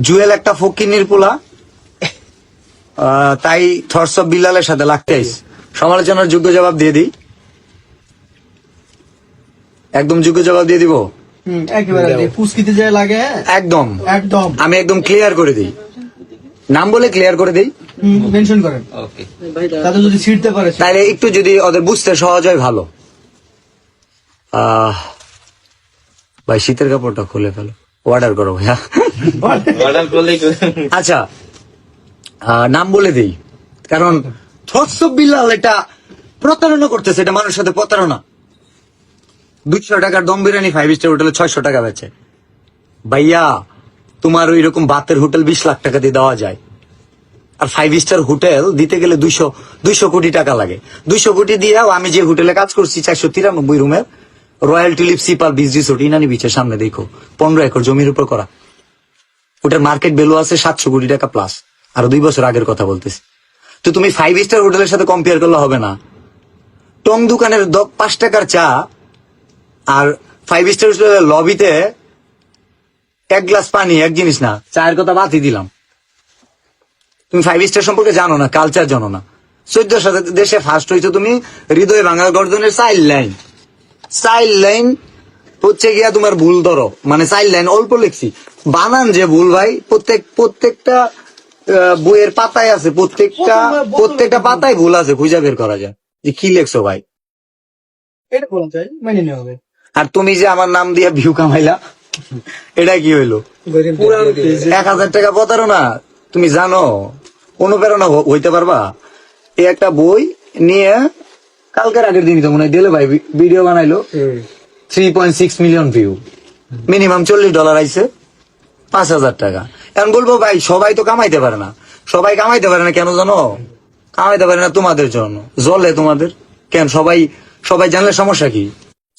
জুয়েল একটা ফকিনির পোলা। আহ, তাই থর্স অফ বিল্লালের সাথে লাগতে আইস। সমালোচনার যোগ্য জবাব দিয়ে দিই। একদম যোগ্য জবাব দিয়ে দিব? হুম, একেবারে দিয়ে ফুসকিতে যায় লাগে? একদম। একদম। আমি একদম ক্লিয়ার করে দিই। নাম বলে ক্লিয়ার করে দিই। মেনশন করেন। ওকে। তাতে যদি ছিড়তে পারে তাহলে একটু যদি ওদের বুঝতে সহজ হয় ভালো। আহ, ভাই শীতের কাপড়টা খুলে ফেলো। অর্ডার করো ভাইয়া। আচ্ছা নাম বলে দেই। কারণ থটস বিল্লাল এটা প্রতারণা করতেছে, এটা মানুষের সাথে প্রতারণা। দুইশো টাকার দম বিরিয়ানি ফাইভ স্টার হোটেলে ছয়শো টাকা বেচে। ভাইয়া, তোমার ওই রকম বাতের হোটেল বিশ লাখ টাকা দিয়ে দেওয়া যায়। আর ফাইভ স্টার হোটেল দিতে গেলে দুইশো দুইশো কোটি টাকা লাগে। দুইশো কোটি দিয়ে আমি যে হোটেলে কাজ করছি, চারশো তিরানব্বই রুমের royal tulip sea pearl beach resort Inani বিচের সামনে দেখো, পনেরো একর জমির উপর করা। ওটার মার্কেট ভ্যালু আছে সাতশো কোটি টাকা প্লাস আর দুই বছর আগের কথা বলতেছি। তো তুমি ফাইভ স্টার হোটেলের সাথে কম্পেয়ার করলে হবে না। টং দোকানের পাঁচ টাকার চা আর ফাইভ স্টার হোটেলের লবিতে এক গ্লাস পানি, এক জিনিস না, চায়ের কথা বাদই দিলাম। তুমি ফাইভ স্টার সম্পর্কে জানো না কালচার জানো না। চোদ্দ সাথে দেশে ফার্স্ট হয়েছে তুমি হৃদয় ভাঙা গর্জনের চাইল্ড লাইন চাইল্ড লাইন হচ্ছে গিয়া তোমার ভুল ধরো। মানে চাইল্ড লাইন অল্প লিখছি। বানান যে ভুল ভাই প্রত্যেক প্রত্যেকটা আহ, বইয়ের পাতায় আছে প্রত্যেকটা প্রত্যেকটা পাতায় ভুল আছে খুঁজে বের করা যায়। যে কি লেখছো ভাই? এটা বলা চাই মেনে নেওয়া হবে। আর তুমি যে আমার নাম দিয়ে ভিউ কামাইলা এটা কি হইল? এক হাজার টাকা প্রতারণা তুমি জানো অনুপ্রেরণা হইতে পারবা? এই একটা বই নিয়ে কালকের আগের দিনই তো মনে হয় দিলে ভাই ভিডিও বানাইলো। Three point six million view minimum চল্লিশ ডলার আইছে, পাঁচ হাজার টাকা। এখন বলব, ভাই, সবাই তো কামাইতে পারে না। সবাই কামাইতে পারে না কেন জানো? কামাইতে পারে না তোমাদের জন্য। জলে তোমাদের। কেন? সবাই সবাই জানলে সমস্যা কি?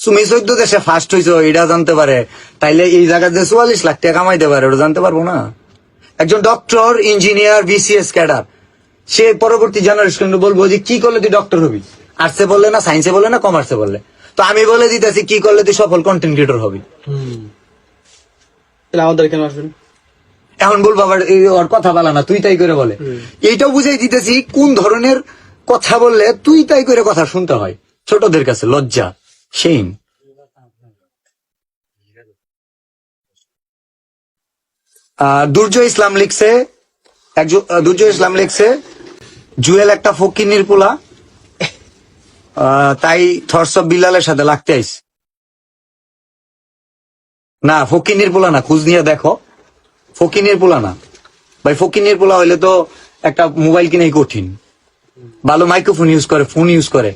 তুমি চোদ্দ দেশে ফার্স্ট হইছো এটা জানতে পারে। তাইলে এই জায়গাতে চুয়াল্লিশ লাখ টাকা কামাইতে পারে ওটা জানতে পারব না। একজন ডক্টর ইঞ্জিনিয়ার বিসিএস ক্যাডার সে পরবর্তী জেনারেশন বলব যে, কি করলে তুই ডক্টর হবি? আর্টসে বললে না সায়েন্সে বললে না কমার্সে বললে? তো আমি বলে দিতেছি কি করলে তুই সফল কন্টেন্ট ক্রিয়েটর হবি? আমাদের কেন আসবেন? এখন বলব আবার ওর কথা বলা না তুই তাই করে বলে। এইটাও বুঝাই দিতেছি কোন ধরনের কথা বললে তুই তাই করে কথা শুনতে হয়? ছোটদের কাছে লজ্জা সেইম দুর্জয় ইসলাম লিখছে একজন দুর্জয় ইসলাম লিখছে জুয়েল একটা ফকিনির পোলা আহ, তাই থরস অফ বিল্লালের সাথে লাগতে আইস। না, ফকিনির পোলা না, খুঁজ নিয়ে দেখো। ফকিনের পোলা না। ভাই, ফকিনের পোলা হইলে তো একটা মোবাইল কিনাই কঠিন। ভালো মাইক্রোফোন ইউজ করে ফোন ইউজ করে।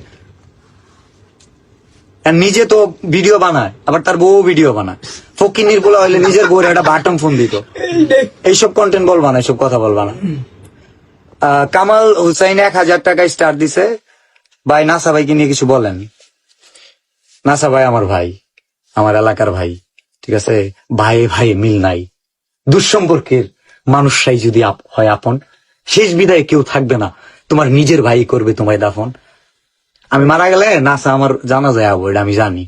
নিজে তো ভিডিও বানায়, আবার তার বউ ভিডিও বানায়। ফকিনের পোলা হইলে নিজের বউরে একটা বাটন ফোন দিত। এইসব কন্টেন্ট বলবা না, এইসব কথা বলবা না। কামাল হুসাইন এক হাজার টাকায় স্টার দিছে। ভাই, নাসা ভাইকে নিয়ে কিছু বলেন। নাসা ভাই আমার ভাই, আমার এলাকার ভাই, ঠিক আছে? ভাই ভাই মিল নাই। দুঃসম্পর্কের মানুষরাই যদি হয় আপন, শেষ বিদায় কেউ থাকবে না। তোমার নিজের ভাই করবে তোমায় দাফন। আমি মারা গেলে নাসা আমার জানা যায় আবো, এটা আমি জানি।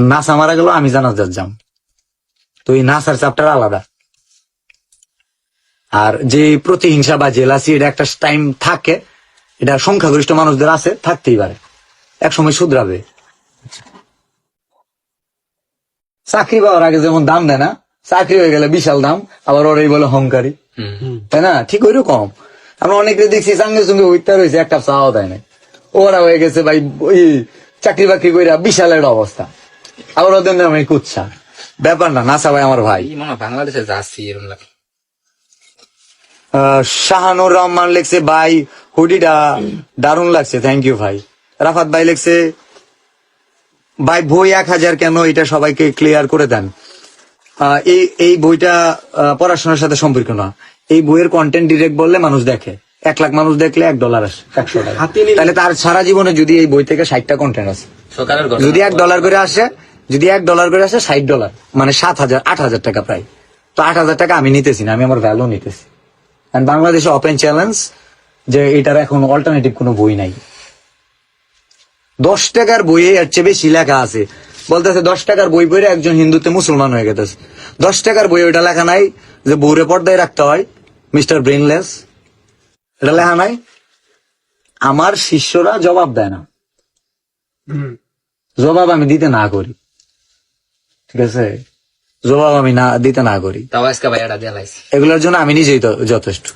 নাসা মারা গেল আমি জানা যাম। তো এই নাসার চ্যাপ্টার আলাদা। আর যে প্রতিহিংসা বা জেলাসি এটা একটা টাইম থাকে এটা সংখ্যাগরিষ্ঠ মানুষদের আছে থাকতেই পারে। এক সময় শুধরাবে। চাকরি পাওয়ার আগে যেমন দাম দেয় না চাকরি হয়ে গেলে বিশাল দাম আবার ওরাই বলে হংকারী। তাই না? ঠিক ওই রকম আমরা অনেকে দেখছি সঙ্গে সঙ্গে উঠতে রয়েছে একটা চাও দেয় না ওরা হয়ে গেছে ভাই ওই চাকরি বাকরি কইরা বিশাল একটা অবস্থা। আবার ওদের নামে কুচ্ছা ব্যাপার না নাসা ভাই আমার ভাই। বাংলাদেশে যাচ্ছি এরকম শাহানুর রহমান লেখছে ভাই হুডিটা দারুণ লাগছে থ্যাংক ইউ ভাই। রাফাত ভাই লেখছে ভাই বই এক হাজার কেন? এটা সবাইকে ক্লিয়ার করে দেন। এই এই বইটা পড়াশোনার সাথে সম্পর্ক না। এই বইয়ের কন্টেন্ট ডিরেক্ট বললে মানুষ দেখে। এক লাখ মানুষ দেখলে এক ডলার আসে একশো টাকা। তাহলে তার সারা জীবনে যদি এই বই থেকে ষাটটা কন্টেন্ট ঘটনা। যদি এক ডলার করে আসে যদি এক ডলার করে আসে ষাট ডলার মানে সাত হাজার আট হাজার টাকা প্রায়। তো আট হাজার টাকা আমি নিতেছি না আমি আমার ভ্যালু নিতেছি। And বাংলাদেশে ওপেন চ্যালেঞ্জ যে এটার এখন অল্টারনেটিভ কোনো বই নাই। দশ টাকার বইয়ে এর চেয়ে বেশি লেখা আছে। বলতেছে দশ টাকার বই পড়ে একজন হিন্দুতে মুসলমান হয়ে গেছে দশ টাকার বই ওইটা লেখা নাই যে বউরে পর্দায় রাখতে হয় মিস্টার ব্রেনলেস এটা লেখা নাই। আমার শিষ্যরা জবাব দেয় না। জবাব আমি দিতে না করি। ঠিক আছে? জবাব আমি না দিতে না করি। তাও আজকে ভাইয়াটা দিয়ে এগুলোর জন্য আমি নিজেই যথেষ্ট।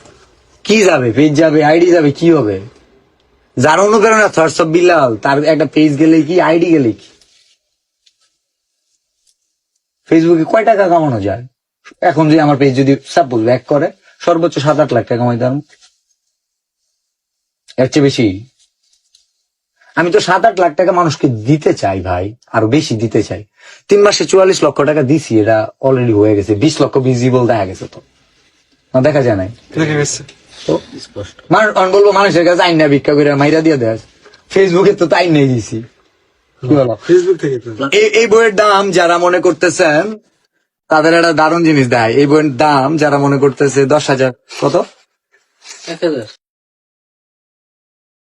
কি যাবে পেজ যাবে আইডি যাবে কি হবে? যার অনুপ্রেরণা থার্স অফ বিল্লাল তার একটা পেজ গেলে কি আইডি গেলে কি? ফেসবুকে কয় টাকা কামানো যায়? এখন যদি আমার পেজ যদি সাপোজ ব্যাক করে সর্বোচ্চ সাত আট লাখ টাকা কামাই দাম এর চেয়ে বেশি? আমি তো সাত আট লাখ টাকা মানুষকে দিতে চাই ভাই আরও বেশি দিতে চাই। তিন মাসে চুয়াল্লিশ লক্ষ টাকা দিছি এটা অলরেডি হয়ে গেছে। বিশ লক্ষ ভিজিবল দেখা গেছে তো। না দেখা যায় নাই। তো স্পষ্ট বলব মানুষের কাছে আইন না ভিক্ষা করে মাইরা দিয়ে দেয় ফেসবুকে তো তাই নেই দিছি। ফেসবুক থেকে এই এই বইয়ের দাম যারা মনে করতেছেন তাদের একটা দারুণ জিনিস দেয় এই বইয়ের দাম যারা মনে করতেছে দশ হাজার কত? এক হাজার।